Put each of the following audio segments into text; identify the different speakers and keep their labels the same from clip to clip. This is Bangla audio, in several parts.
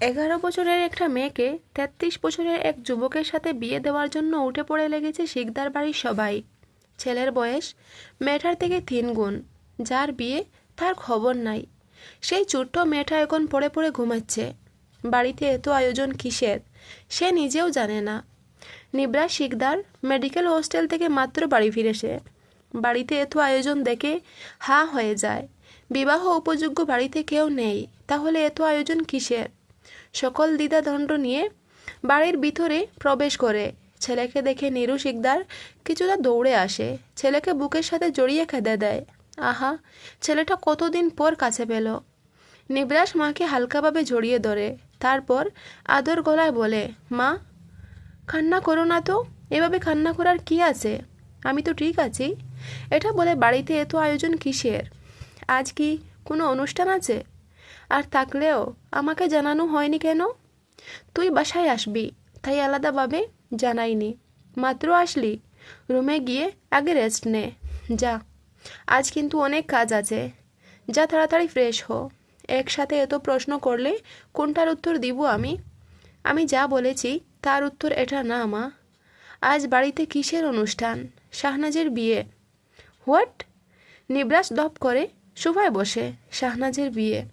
Speaker 1: এগারো বছরের একটা মেয়েকে তেত্রিশ বছরের এক যুবকের সাথে বিয়ে দেওয়ার জন্য উঠে পড়ে লেগেছে শিকদার বাড়ির সবাই। ছেলের বয়স মেয়েটার থেকে তিন গুণ। যার বিয়ে তার খবর নাই। সেই ছোট্ট মেয়েটা এখন পড়ে পড়ে ঘুমাচ্ছে। বাড়িতে এত আয়োজন কিসের? সে নিজেও জানে না। নিব্রা শিকদার মেডিকেল হোস্টেল থেকে মাত্র বাড়ি ফিরেছে। বাড়িতে এত আয়োজন দেখে হা হয়ে যায়। বিবাহ উপযোগ্য বাড়িতে কেউ নেই। তাহলে এত আয়োজন কিসের? সকল দ্বিধাদণ্ড নিয়ে বাড়ির ভিতরে প্রবেশ করে। ছেলেকে দেখে নিরু শিকদার কিছুটা দৌড়ে আসে। ছেলেকে বুকের সাথে জড়িয়ে খেদে দেয়। আহা, ছেলেটা কতদিন পর কাছে পেল? নিবরাস মাকে হালকাভাবে জড়িয়ে ধরে। তারপর আদর গলায় বলে, মা, কান্না করো না তো, এভাবে কান্না করার কি আছে? আমি তো ঠিক আছি। এটা বলে বাড়িতে এত আয়োজন কিসের? আজ কি কোনো অনুষ্ঠান আছে? আর থাকলেও আমাকে জানানো হয়নি কেন? তুই বাসায় আসবি, তাই আলাদাভাবে জানাইনি। মাত্র আসলি, রুমে গিয়ে আগে রেস্ট নে। যা, আজ কিন্তু অনেক কাজ আছে। যা তাড়াতাড়ি ফ্রেশ হো। একসাথে এত প্রশ্ন করলে কোনটার উত্তর দিব আমি? আমি যা বলেছি তার উত্তর এটা না, মা। আজ বাড়িতে কিসের অনুষ্ঠান? শাহনাজের বিয়ে। হোয়াট? নিবরাস দপ করে সোফায় বসে শাহনাজের বিয়ে।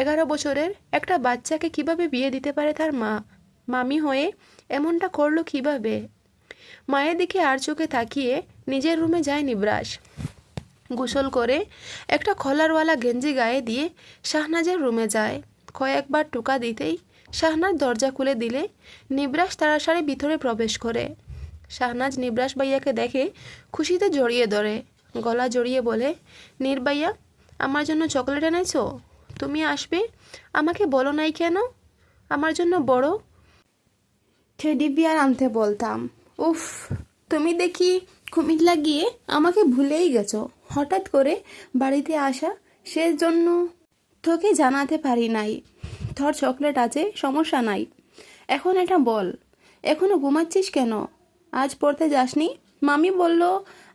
Speaker 1: এগারো বছরের একটা বাচ্চাকে কীভাবে বিয়ে দিতে পারে তার মা? মামি হয়ে এমনটা করল কীভাবে? মায়ের দিকে আর চোখে তাকিয়ে নিজের রুমে যায় নিবরাস। গোসল করে একটা খোলারওয়ালা গেঞ্জি গায়ে দিয়ে শাহনাজের রুমে যায়। কয়েকবার টোকা দিতেই শাহনাজ দরজা খুলে দিলে নিবরাস তাড়াতাড়ি ভিতরে প্রবেশ করে। শাহনাজ নিবরাস ভাইয়াকে দেখে খুশিতে জড়িয়ে ধরে। গলা জড়িয়ে বলে নির্বাইয়া আমার জন্য চকলেট এনেছো? তুমি আসবে? আমাকে বলো নাই কেন? আমার জন্য বড়। টেডি বিয়ার আনতে বলতাম। উফ, তুমি দেখি কুমিল্লা গিয়ে আমাকে ভুলেই গেছো। হঠাৎ করে বাড়িতে আসা সে জন্য তোকে জানাতে পারি নাই। ধর চকলেট আছে, সমস্যা নাই। এখন এটা বল, এখনও ঘুমাচ্ছিস কেন? আজ পড়তে যাসনি? মামি বলল,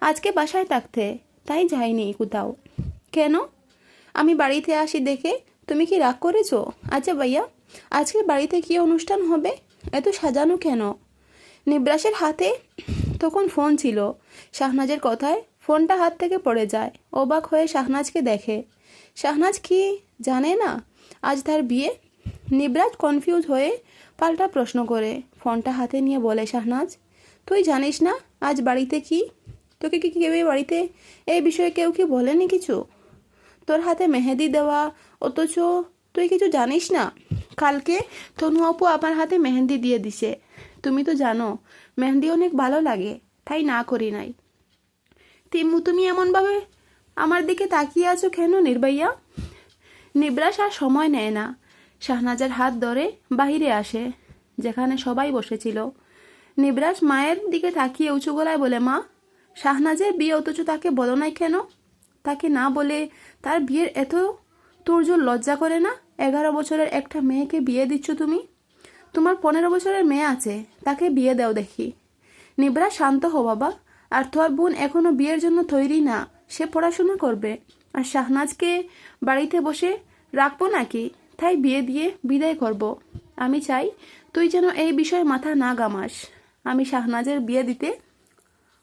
Speaker 1: আজকে বাসায় থাকতে, তাই যাইনি কোথাও। কেন? আমি বাড়িতে আসি দেখে। তুমি কি রাগ করেছ? আচ্ছা ভাইয়া, আজকে বাড়িতে কি অনুষ্ঠান হবে? এত সাজানো কেন? নিব্রাসের হাতে তখন ফোন ছিল। শাহনাজের কথায় ফোনটা হাত থেকে পড়ে যায়। অবাক হয়ে শাহনাজকে দেখে। শাহনাজ কি জানে না? আজ তার বিয়ে। নিবরাজ কনফিউজ হয়ে পাল্টা প্রশ্ন করে। ফোনটা হাতে নিয়ে বলে, শাহনাজ, তুই জানিস না আজ বাড়িতে কি? তোকে কি কেউ বাড়িতে, এই বিষয়ে কেউ কি বলেনি কিছু? তোর হাতে মেহেদি দেওয়া, অথচ তুই কিছু জানিস না? কালকে তনু আপু আমার হাতে মেহেন্দি দিয়ে দিছে। তুমি তো জানো, মেহেন্দি অনেক ভালো লাগে, তাই না করি নাই। তিম্মু, তুমি এমনভাবে আমার দিকে তাকিয়ে আছো কেন নির্বাইয়া নিবরাস আর সময় নেয় না। শাহনাজের হাত ধরে বাহিরে আসে, যেখানে সবাই বসেছিল। নিবরাস মায়ের দিকে তাকিয়ে উঁচু গলায় বলে, মা, শাহনাজের বিয়ে অথচ তাকে বলো নাই কেন? তাকে না বলে তার বিয়ের এত তোরজোর লজ্জা করে না? এগারো বছরের একটা মেয়েকে বিয়ে দিচ্ছ তুমি? তোমার পনেরো বছরের মেয়ে আছে, তাকে বিয়ে দাও দেখি। নিবরা শান্ত হো বাবা। আর তোর বোন এখনও বিয়ের জন্য তৈরি না, সে পড়াশোনা করবে। আর শাহনাজকে বাড়িতে বসে রাখব নাকি? তাই বিয়ে দিয়ে বিদায় করব। আমি চাই তুই যেন এই বিষয়ে মাথা না গামাস আমি শাহনাজের বিয়ে দিতে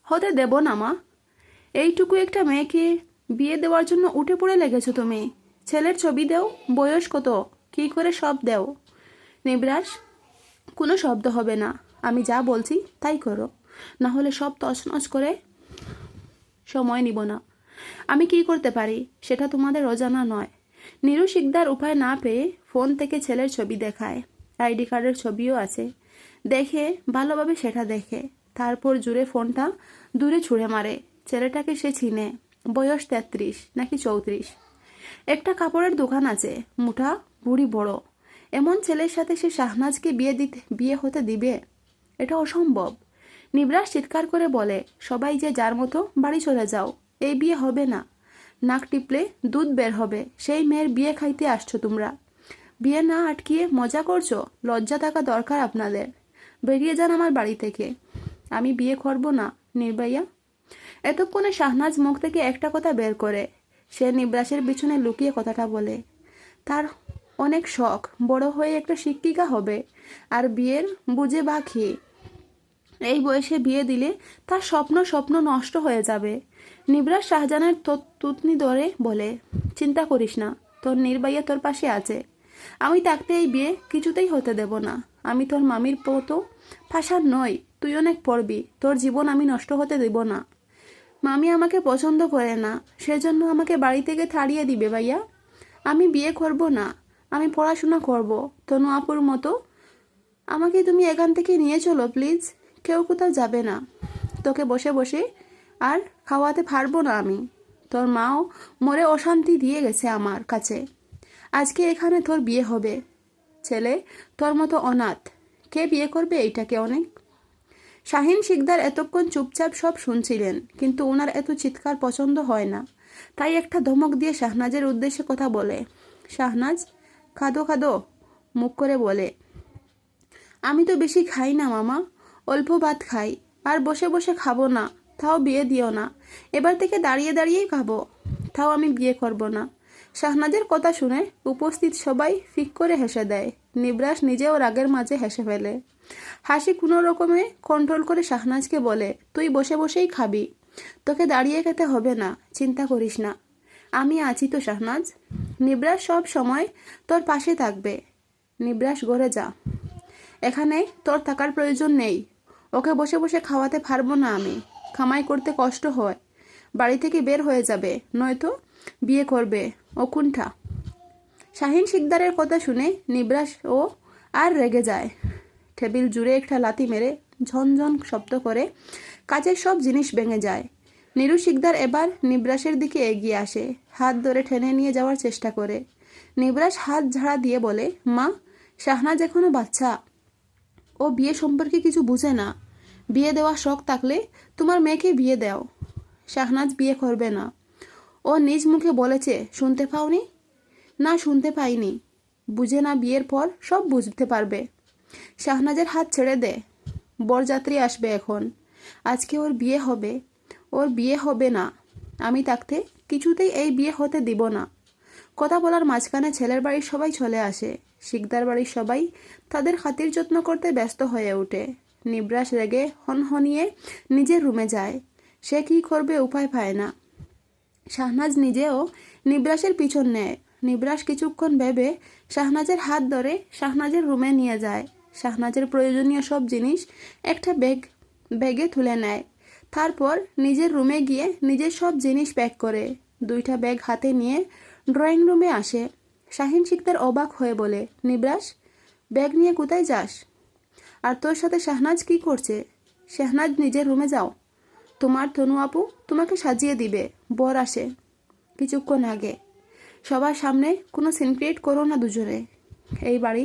Speaker 1: হতে দেব না মা। এইটুকু একটা মেয়েকে বিয়ে দেওয়ার জন্য উঠে পড়ে লেগেছো তুমি। ছেলের ছবি দেও, বয়স কত? কি করে সব দেও? নিবরাস, কোনো শব্দ হবে না। আমি যা বলছি তাই করো। না হলে সব তছনছ করে সময় নিব না। আমি কি করতে পারি? সেটা তোমাদের অজানা নয়। নিরু শিকদার উপায় না পেয়ে ফোন থেকে ছেলের ছবি দেখায়। আইডি কার্ডের ছবিও আছে। দেখে, ভালোভাবে সেটা দেখে। তারপর জুড়ে ফোনটা দূরে ছুঁড়ে মারে। ছেলেটাকে সে চিনে। বয়স তেত্রিশ, নাকি চৌত্রিশ। একটা কাপড়ের দোকান আছে মুঠা বুড়ি, বড়। এমন ছেলের সাথে সে শাহনাজকে বিয়ে দিতে, বিয়ে হতে দিবে? এটা অসম্ভব। নিবরাস চিৎকার করে বলে, সবাই যে যার মতো বাড়ি চলে যাও, এই বিয়ে হবে না। নাক টিপলে দুধ বের হবে, সেই মেয়ের বিয়ে খাইতে আসছো তোমরা। বিয়ে না আটকিয়ে মজা করছ? লজ্জা থাকা দরকার আপনাদের। বেরিয়ে যান আমার বাড়ি থেকে। আমি বিয়ে করব না নির্বাইয়া এতক্ষণে শাহনাজ মুখ থেকে একটা কথা বের করে। সে নিবরাসের পিছনে লুকিয়ে কথাটা বলে, তার
Speaker 2: অনেক শখ, বড় হয়ে একটা শিক্ষিকা হবে, আর বিয়ের বুঝে বাকি। এই বয়সে বিয়ে দিলে তার স্বপ্ন স্বপ্ন নষ্ট হয়ে যাবে। নিবরাজ শাহজাহানের তুতনি ধরে বলে, চিন্তা করিস না, তোর নির্বাইয়া তোর পাশে আছে। আমি থাকতে এই বিয়ে কিছুতেই হতে দেব না। আমি তোর মামির পতো ফাঁসার নই, তুই অনেক পড়বি। তোর জীবন আমি নষ্ট হতে দেব না। মামি আমাকে পছন্দ করে না, সেজন্য আমাকে বাড়ি থেকে তাড়িয়ে দিবে ভাইয়া। আমি বিয়ে করব না, আমি পড়াশোনা করব, তনু আপুর মতো। আমাকে তুমি এখান থেকে নিয়ে চলো প্লিজ কেউ কোথাও যাবে না। তোকে বসে বসে আর খাওয়াতে পারব না আমি। তোর মাও মরে অশান্তি দিয়ে গেছে আমার কাছে। আজকে এখানে তোর বিয়ে হবে। ছেলে, তোর মতো অনাথ। কে বিয়ে করবে এইটাকে অনেক শাহিন শিকদার এতক্ষণ চুপচাপ সব শুনছিলেন, কিন্তু ওনার এত চিৎকার পছন্দ হয় না। তাই একটা ধমক দিয়ে শাহনাজের উদ্দেশ্যে কথা বলে। শাহনাজ খাদো খাদো মুখ করে বলে, আমি তো বেশি খাই না মামা, অল্প ভাত খাই, আর বসে বসে খাব না, তাও বিয়ে দিও না, এবার থেকে দাঁড়িয়ে দাঁড়িয়েই খাব, তাও আমি বিয়ে করব না। শাহনাজের কথা শুনে উপস্থিত সবাই ফিক করে হেসে দেয়। নিবরাস নিজেও রাগের মাঝে হেসে ফেলে। হাসি কোনো রকমে কন্ট্রোল করে শাহনাজকে বলে, তুই বসে বসেই খাবি। তোকে দাঁড়িয়ে খেতে হবে না, চিন্তা করিস না। আমি আছি তো শাহনাজ। নিবরাস সব সময় তোর পাশে থাকবে। নিবরাস গড়ে যা। এখানে তোর থাকার প্রয়োজন নেই। ওকে বসে বসে খাওয়াতে পারব না আমি। খামাই করতে কষ্ট হয়। বাড়ি থেকে বের হয়ে যাবে, নয়তো বিয়ে করবে। ও কুণ্ঠা শাহিন শিকদারের কথা শুনে নিবরাস ও আর রেগে যায়। টেবিল জুড়ে একটা লাথি মেরে ঝনঝন শব্দ করে, কাজের সব জিনিস ভেঙে যায়। নিরু শিকদার এবার নিবরাসের দিকে এগিয়ে আসে, হাত ধরে ঠেনে নিয়ে যাওয়ার চেষ্টা করে। নিবরাস হাত ঝাড়া দিয়ে বলে, মা, শাহনাজ এখনও বাচ্চা। ও বিয়ে সম্পর্কে কিছু বুঝে না। বিয়ে দেওয়া শখ থাকলে তোমার মেয়েকে বিয়ে দাও। শাহনাজ বিয়ে করবে না। ও নিজ মুখে বলেছে, শুনতে পাওনি? না, শুনতে পাইনি। বুঝে না বিয়ের পর সব বুঝতে পারবে। শাহনাজের হাত ছেড়ে দে। বরযাত্রী আসবে এখন। আজকে ওর বিয়ে হবে। ওর বিয়ে হবে না। আমি থাকতে কিছুতেই এই বিয়ে হতে দিব না। কথা বলার মাঝখানে ছেলের বাড়ির সবাই চলে আসে। শিকদার বাড়ির সবাই তাদের খাতির যত্ন করতে ব্যস্ত হয়ে ওঠে। নিবরাস রেগে হনহনিয়ে নিজের রুমে যায়। সে কী করবে উপায় পায় না। শাহনাজ নিজেও নিবরাসের পিছন নেয়। নিবরাস কিছুক্ষণ ভেবে শাহনাজের হাত ধরে শাহনাজের রুমে নিয়ে যায়। শাহনাজের প্রয়োজনীয় সব জিনিস একটা ব্যাগ, ব্যাগে তুলে নেয়। তারপর নিজের রুমে গিয়ে নিজের সব জিনিস প্যাক করে, দুইটা ব্যাগ হাতে নিয়ে ড্রয়িং রুমে আসে। শাহিন শিকদার অবাক হয়ে বলে, নিবরাস, ব্যাগ নিয়ে কোথায় যাস? আর তোর সাথে শাহনাজ কি করছে? শাহনাজ, নিজের রুমে যাও। তোমার তনু আপু তোমাকে সাজিয়ে দিবে, বর আসে। কিছুক্ষণ আগে। সবার সামনে কোনো সিনক্রিয়েট করো না দুজনে। এই বাড়ি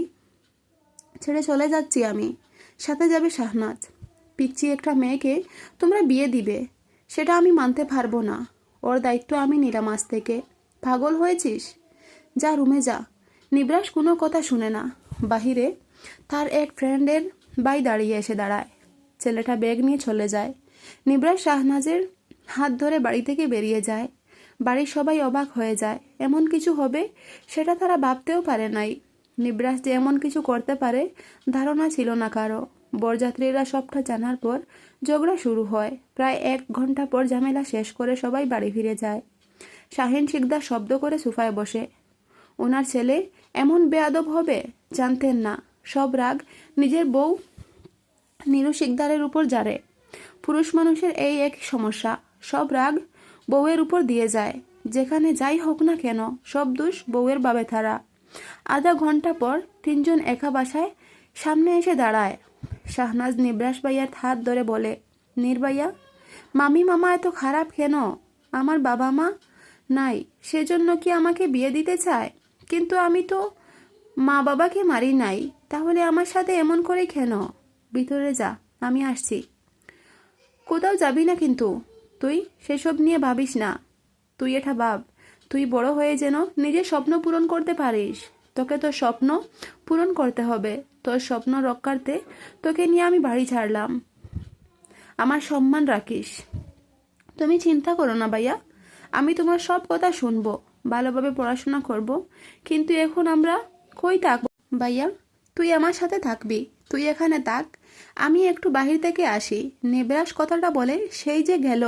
Speaker 2: ছেড়ে চলে যাচ্ছি আমি। সাথে যাবে শাহনাজ। পিচ্ছি একটা মেয়েকে তোমরা বিয়ে দিবে, সেটা আমি মানতে পারব না। ওর দায়িত্ব আমি নিলাম আজ থেকে। পাগল হয়েছিস? যা রুমে যা। নিবরাস কোনো কথা শুনে না। বাহিরে তার এক ফ্রেন্ডের বাই দাঁড়িয়ে এসে দাঁড়ায়। ছেলেটা ব্যাগ নিয়ে চলে যায়। নিবরাস শাহনাজের হাত ধরে বাড়ি থেকে বেরিয়ে যায়। বাড়ির সবাই অবাক হয়ে যায়। এমন কিছু হবে সেটা তারা ভাবতেও পারে নাই। নিবরাস যে এমন কিছু করতে পারে, ধারণা ছিল না কারও। বরযাত্রীরা সবটা জানার পর ঝগড়া শুরু হয়। প্রায় এক ঘণ্টা পর ঝামেলা শেষ করে সবাই বাড়ি ফিরে যায়। শাহিন শিকদার শব্দ করে সোফায় বসে। ওনার ছেলে এমন বেয়াদব হবে? জানতেন না। সব রাগ নিজের বউ নীরু শিকদারের উপর জারে। পুরুষ মানুষের এই এক সমস্যা। সব রাগ বউয়ের উপর দিয়ে যায়। যেখানে যাই হোক না কেন, সব দোষ বউয়ের বাবে থারা আধা ঘণ্টা পর তিনজন একা বাসায় সামনে এসে দাঁড়ায়। শাহনাজ নিবরাস ভাইয়ার হাত ধরে বলে নির্বাইয়া মামি মামা এত খারাপ কেন? আমার বাবা মা নাই, সেজন্য কি আমাকে বিয়ে দিতে চায়? কিন্তু আমি তো মা বাবাকে মারি নাই, তাহলে আমার সাথে এমন করে কেন? ভিতরে যা, আমি আসছি। কোথাও যাবি না কিন্তু, তুই সেসব নিয়ে ভাবিস না। তুই এটা ভাব। তুই বড় হয়ে যেন নিজের স্বপ্ন পূরণ করতে পারিস। তোকে তোর স্বপ্ন পূরণ করতে হবে। তোর স্বপ্ন রক্ষার্থে তোকে নিয়ে আমি বাড়ি ছাড়লাম। আমার সম্মান রাখিস। তুমি চিন্তা করো না ভাইয়া। আমি তোমার সব কথা শুনব, ভালোভাবে পড়াশোনা করব। কিন্তু এখন আমরা কই থাক ভাইয়া, তুই আমার সাথে থাকবি। তুই এখানে থাক। আমি একটু বাহির থেকে আসি। নেবরাস কথাটা বলে সেই যে গেল।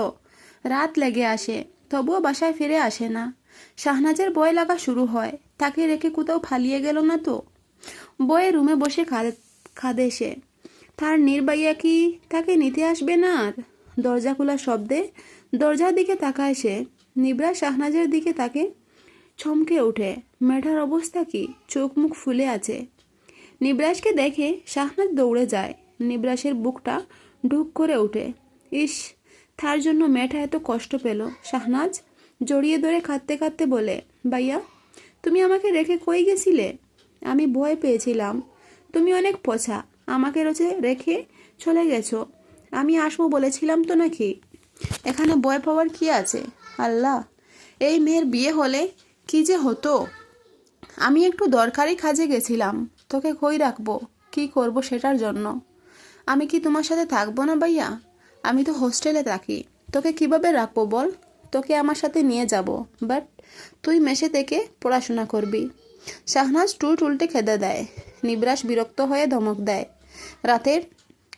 Speaker 2: রাত লেগে আসে। তবুও বাসায় ফিরে আসে না। শাহনাজের বয় লাগা শুরু হয়। তাকে রেখে কোথাও ফালিয়ে গেল না তো? বয়ে রুমে বসে খাদে সে। তার নির্বাইয়া কি তাকে নিতে আসবে না আর? দরজা খোলার শব্দে দরজার দিকে তাকায় সে। নিবরা শাহনাজের দিকে তাকে চমকে ওঠে। মেয়েটার অবস্থা কি? চোখ মুখ ফুলে আছে। নিবরাসকে দেখে শাহনাজ দৌড়ে যায়। নিবরাসের বুকটা ঢুক করে ওঠে। ইস, তার জন্য মেয়েটা এত কষ্ট পেল। শাহনাজ জড়িয়ে ধরে কাঁদতে কাঁদতে বলে, ভাইয়া, তুমি আমাকে রেখে কই গেছিলে? আমি ভয় পেয়েছিলাম। তুমি অনেক পছা আমাকে রোজে রেখে চলে গেছো। আমি আসব বলেছিলাম তো নাকি? এখানে ভয় পাওয়ার কি আছে? আল্লাহ, এই মেয়ের বিয়ে হলে কি যে হতো? আমি একটু দরকারি কাজে গেছিলাম, তোকে কই রাখব? কি করব সেটার জন্য? আমি কি তোমার সাথে থাকব না ভাইয়া? আমি তো হোস্টেলে থাকি, তোকে কীভাবে রাখব বল? তোকে আমার সাথে নিয়ে যাব, বাট তুই মেশে থেকে পড়াশোনা করবি। শাহনাজ টুট উল্টে খেদে দেয়, নিবরাস বিরক্ত হয়ে ধমক দেয়। রাতের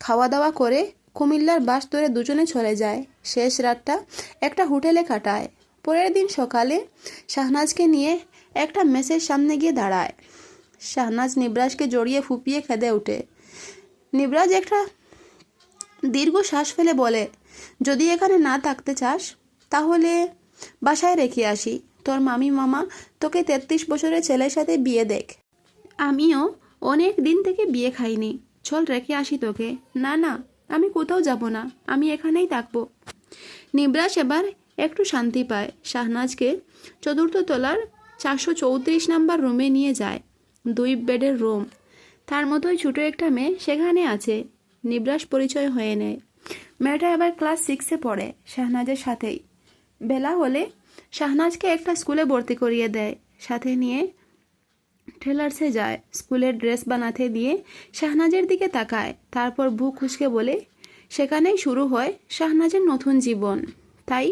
Speaker 2: খাওয়া দাওয়া করে কুমিল্লার বাস ধরে দুজনে চলে যায়। শেষ রাতটা একটা হোটেলে কাটায়। পরের দিন সকালে শাহনাজকে নিয়ে একটা মেসের সামনে গিয়ে দাঁড়ায়। শাহনাজ নিবরাজকে জড়িয়ে ফুপিয়ে খেদে ওঠে। নিবরাজ একটা দীর্ঘ শ্বাস ফেলে বলে, যদি এখানে না থাকতে চাস তাহলে বাসায় রেখে আসি। তোর মামি মামা তোকে তেত্রিশ বছরের ছেলের সাথে বিয়ে দেখ। আমিও অনেক দিন থেকে বিয়ে খাইনি। চল রেখে আসি তোকে। না না, আমি কোথাও যাব না। আমি এখানেই থাকব। নিবরাস এবার একটু শান্তি পায়। শাহনাজকে চতুর্থ তলার চারশো চৌত্রিশ নাম্বার রুমে নিয়ে যায়। দুই বেডের রুম। তার মতোই ছোটো একটা মেয়ে সেখানে আছে। নিবরাস পরিচয় হয়ে নেয়। মেয়েটা এবার ক্লাস সিক্সে পড়ে শাহনাজের সাথেই। বেলা হলে শাহনাজকে একটা স্কুলে ভর্তি করিয়ে দেয়। সাথে নিয়ে ট্রেলার্সে যায়। স্কুলের ড্রেস বানাতে দিয়ে শাহনাজের দিকে তাকায়। তারপর বুক খুশকে বলে, সেখানেই শুরু হয় শাহনাজের নতুন জীবন। তাই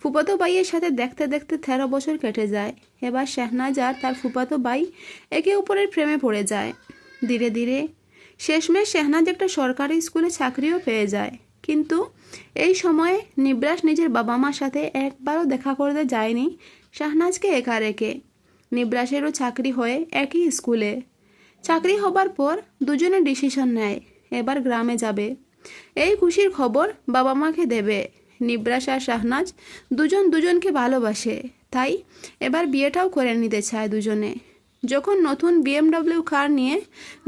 Speaker 2: ফুপাতো ভাইয়ের সাথে দেখতে দেখতে তেরো বছর কেটে যায়। এবার শাহনাজ আর তার ফুপাতো ভাই একে অপরের প্রেমে পড়ে যায়। ধীরে ধীরে শেষমেশ শাহনাজ একটা সরকারি স্কুলে চাকরিও পেয়ে যায়। কিন্তু এই সময়ে নিব্রাস নিজের বাবা মার সাথে একবারও দেখা করতে যায়নি শাহনাজকে একা রেখে নিবরাসেরও চাকরি হয়ে একই স্কুলে। চাকরি হবার পর দুজনে ডিসিশন নেয়, এবার গ্রামে যাবে। এই খুশির খবর বাবা মাকে দেবে। নিবরাস আর শাহনাজ দুজন দুজনকে ভালোবাসে, তাই এবার বিয়েটাও করে নিতে চায় দুজনে। যখন নতুন বিএমডব্লিউ কার নিয়ে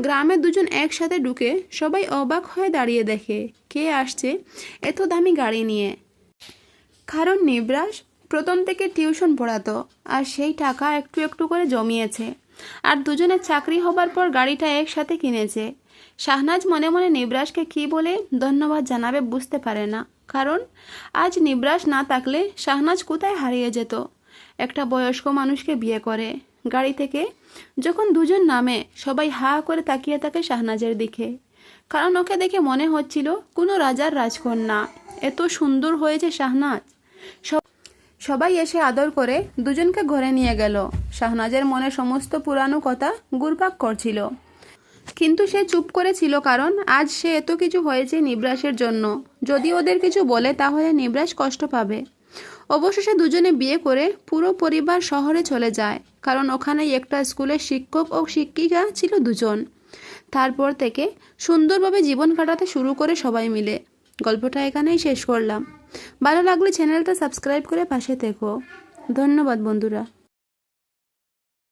Speaker 2: গ্রামে দুজন একসাথে ঢুকে সবাই অবাক হয়ে দাঁড়িয়ে দেখে, কে আসছে এত দামি গাড়ি নিয়ে। কারণ নিবরাস প্রথম থেকে টিউশন পড়াতো, আর সেই টাকা একটু একটু করে জমিয়েছে। আর দুজনের চাকরি হবার পর গাড়িটা একসাথে কিনেছে। শাহনাজ মনে মনে নিবরাসকে কি বলে ধন্যবাদ জানাবে বুঝতে পারে না, কারণ আজ নিবরাস না থাকলে শাহনাজ কোথায় হারিয়ে যেত? একটা বয়স্ক মানুষকে বিয়ে করে। গাড়ি থেকে, যখন দুজন নামে, সবাই হা করে তাকিয়ে থাকে শাহনাজের দিকে। কারণ ওকে দেখে মনে হচ্ছিল, কোনো রাজার রাজকন্যা। এত সুন্দর হয়েছে শাহনাজ। সবাই এসে আদর করে দুজনকে ঘরে নিয়ে গেল। শাহনাজের মনে সমস্ত পুরানো কথা গুরপাক করছিল। কিন্তু সে চুপ করেছিল কারণ আজ সে এত কিছু হয়েছে নিবরাসের জন্য। যদি ওদের কিছু বলে, তাহলে নিবরাস কষ্ট পাবে। অবশেষে দুজনে বিয়ে করে পুরো পরিবার শহরে চলে যায়। কারণ ওখানে একটা স্কুলের শিক্ষক ও শিক্ষিকা ছিল দুজন। তারপর থেকে সুন্দরভাবে জীবন কাটাতে শুরু করে সবাই মিলে। গল্পটা এখানেই শেষ করলাম। ভালো লাগলে চ্যানেলটা সাবস্ক্রাইব করে পাশে থেকো। ধন্যবাদ বন্ধুরা।